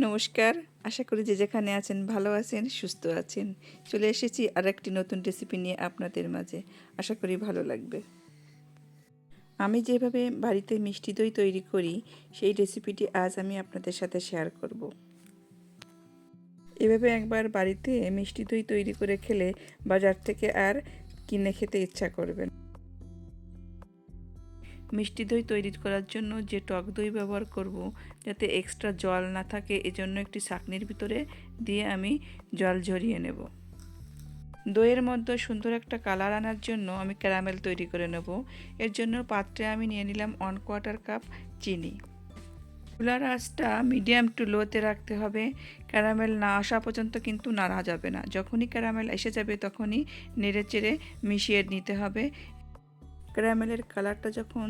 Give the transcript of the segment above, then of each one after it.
নমস্কার। আশা করি যে যেখানে আছেন ভালো আছেন, সুস্থ আছেন। চলে এসেছি আর একটি নতুন রেসিপি নিয়ে আপনাদের মাঝে। আশা করি ভালো লাগবে। আমি যেভাবে বাড়িতে মিষ্টি দই তৈরি করি, সেই রেসিপিটি আজ আমি আপনাদের সাথে শেয়ার করব। এভাবে একবার বাড়িতে মিষ্টি দই তৈরি করে খেলে বাজার থেকে আর কিনে খেতে ইচ্ছা করবেন মিষ্টি দই তৈরি করার জন্য যে টক দই ব্যবহার করব, যাতে এক্সট্রা জল না থাকে, এজন্য একটি ছাকনির ভিতরে দিয়ে আমি জল ঝরিয়ে নেব। দইয়ের মধ্যে সুন্দর একটা কালার আনার জন্য আমি ক্যারামেল তৈরি করে নেব। এর জন্য পাত্রে আমি নিয়ে নিলাম ওয়ান কোয়ার্টার কাপ চিনি। চুলার আঁচটা মিডিয়াম টু লোতে রাখতে হবে। ক্যারামেল না আসা পর্যন্ত কিন্তু নাড়া যাবে না। যখনই ক্যারামেল এসে যাবে, তখনই নেড়ে চেড়ে মিশিয়ে নিতে হবে। ক্যারামেলের কালারটা যখন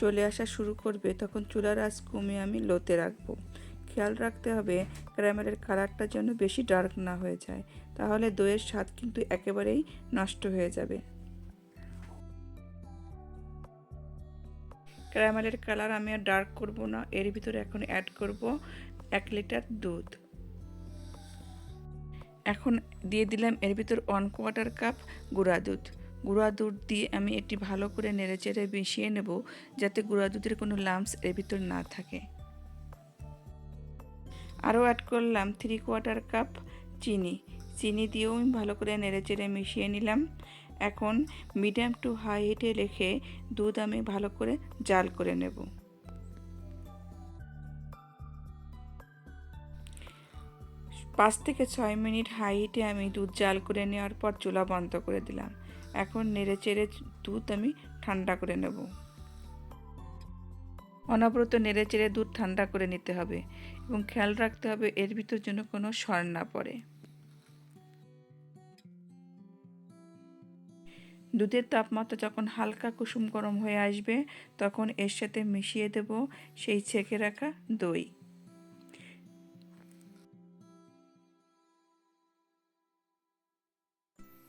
চলে আসা শুরু করবে, তখন চুলার আঁচ কমিয়ে আমি লোতে রাখব। খেয়াল রাখতে হবে ক্যারামেলের কালারটা যেন বেশি ডার্ক না হয়ে যায়, তাহলে দইয়ের স্বাদ কিন্তু একেবারেই নষ্ট হয়ে যাবে। ক্যারামেলের কালার আমি আর ডার্ক করব না, এর ভিতরে এখন অ্যাড করব এক লিটার দুধ। এখন দিয়ে দিলাম এর ভিতর ওয়ান কোয়ার্টার কাপ গুঁড়া দুধ। গুঁড়া দুধ দিয়ে আমি এটি ভালো করে নেড়েচেড়ে মিশিয়ে নেব যাতে গুঁড়া দুধের কোনো লাম্পস এর ভিতর না থাকে। আরও অ্যাড করলাম থ্রি কোয়ার্টার কাপ চিনি। চিনি দিয়েও আমি ভালো করে নেড়েচেড়ে মিশিয়ে নিলাম। এখন মিডিয়াম টু হাই হিটে রেখে দুধ আমি ভালো করে জাল করে নেব। পাঁচ থেকে ছয় মিনিট হাই হিটে আমি দুধ জাল করে নেওয়ার পর চুলা বন্ধ করে দিলাম। এখন নেড়ে চেড়ে দুধ আমি ঠান্ডা করে নেব। অনবরত নেড়ে চেড়ে দুধ ঠান্ডা করে নিতে হবে এবং খেয়াল রাখতে হবে এর ভিতর যেন কোনো সর না পড়ে। দুধের তাপমাত্রা যখন হালকা কুসুম গরম হয়ে আসবে, তখন এর সাথে মিশিয়ে দেব সেই ছেঁকে রাখা দই।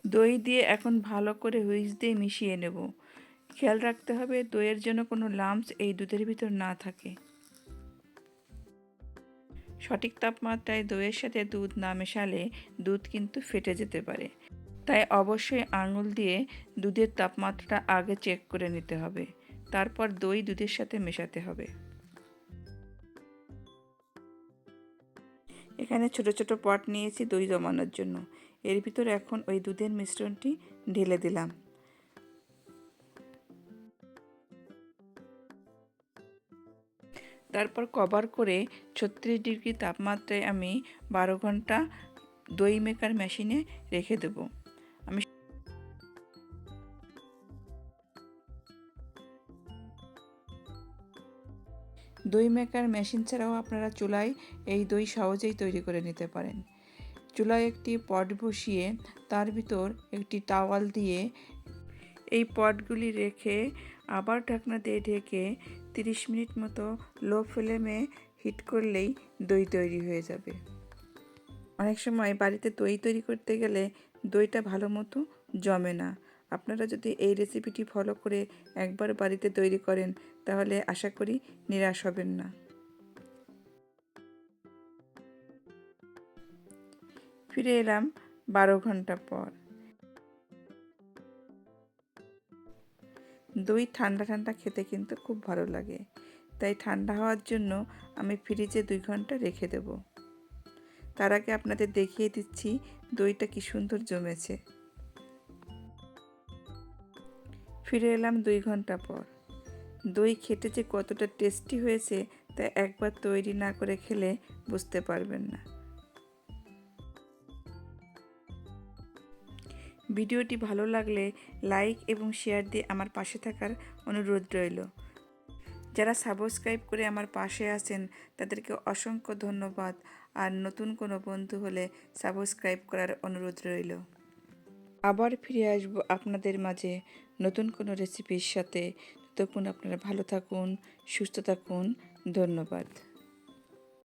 দই দিয়ে এখন ভালো করে হুইস দিয়ে মিশিয়ে নেব। খেয়াল রাখতে হবে দইয়ের জন্য কোনো লাম্পস এই দুধের ভিতর না থাকে। সঠিক তাপমাত্রায় দইয়ের সাথে দুধ না মেশালে দুধ কিন্তু ফেটে যেতে পারে। তাই অবশ্যই আঙুল দিয়ে দুধের তাপমাত্রাটা আগে চেক করে নিতে হবে। তারপর দই দুধের সাথে মেশাতে হবে। এখানে ছোট ছোট পট নিয়েছি দই জমানোর জন্য। এর ভিতরে এখন ওই দুধের মিশ্রণটি ঢেলে দিলাম। তারপর কভার করে ছত্রিশ ডিগ্রি তাপমাত্রায় আমি বারো ঘণ্টা দই মেকার মেশিনে রেখে দেব। আমি দই মেকার মেশিন ছাড়াও আপনারা চুলায় এই দই সহজেই তৈরি করে নিতে পারেন। চুলায় একটি পট বসিয়ে তার ভিতর একটি টাওয়াল দিয়ে এই পটগুলি রেখে আবার ঢাকনা দিয়ে ঢেকে তিরিশ মিনিট মতো লো ফ্লেমে হিট করলেই দই তৈরি হয়ে যাবে। অনেক সময় বাড়িতে দই তৈরি করতে গেলে দইটা ভালো মতো জমে না। আপনারা যদি এই রেসিপিটি ফলো করে একবার বাড়িতে তৈরি করেন, তাহলে আশা করি নিরাশ হবেন না। ফিরে এলাম বারো ঘণ্টা পর। দই ঠান্ডা ঠান্ডা খেতে কিন্তু খুব ভালো লাগে। তাই ঠান্ডা হওয়ার জন্য আমি ফ্রিজে দুই ঘণ্টা রেখে দেব। তার আগে আপনাদের দেখিয়ে দিচ্ছি দইটা কি সুন্দর জমেছে। ফিরে এলাম দুই ঘণ্টা পর। দই খেতে যে কতটা টেস্টি হয়েছে তা একবার তৈরি না করে খেলে বুঝতে পারবেন না। ভিডিওটি ভালো লাগলে লাইক এবং শেয়ার দিয়ে আমার পাশে থাকার অনুরোধ রইল। যারা সাবস্ক্রাইব করে আমার পাশে আছেন, তাদেরকে অসংখ্য ধন্যবাদ। আর নতুন কোনো বন্ধু হলে সাবস্ক্রাইব করার অনুরোধ রইল। আবার ফিরে আসব আপনাদের মাঝে নতুন কোনো রেসিপির সাথে। ততক্ষণ আপনারা ভালো থাকুন, সুস্থ থাকুন। ধন্যবাদ।